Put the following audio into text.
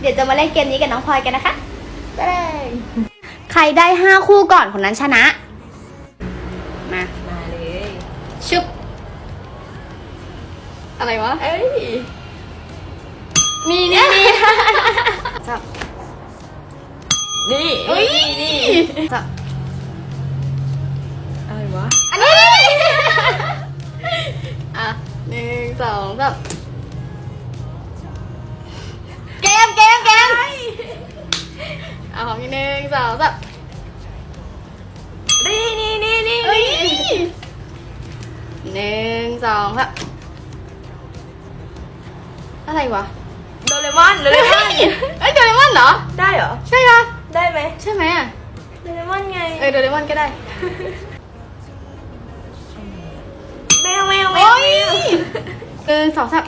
เดี๋ยวจะมาเล่นเกมนี้กับน้องพลอยกันนะคะไปเลยใครได้ห้าคู่ก่อนคนนั้นชนะ มา มาเลยชึบอะไรวะ เอ้ยนี่นี่นี่จับนี่เฮ้ยนี่จับอะไรวะ อันนี้ อะหนึ่งสองสาม สองสามนี่นี่นี่นี่เอ้ยหนึ่งสองสามอะไรวะโดเรมอนโดเรมอนเอ้ยโดเรมอนเหรอ ได้เหรอ ใช่ปะได้ไหมใช่ไหมอะโดเรมอนไง เออโดเรมอนก็ได้แมวแมวแมโอ้วยหนึ่งสองสาม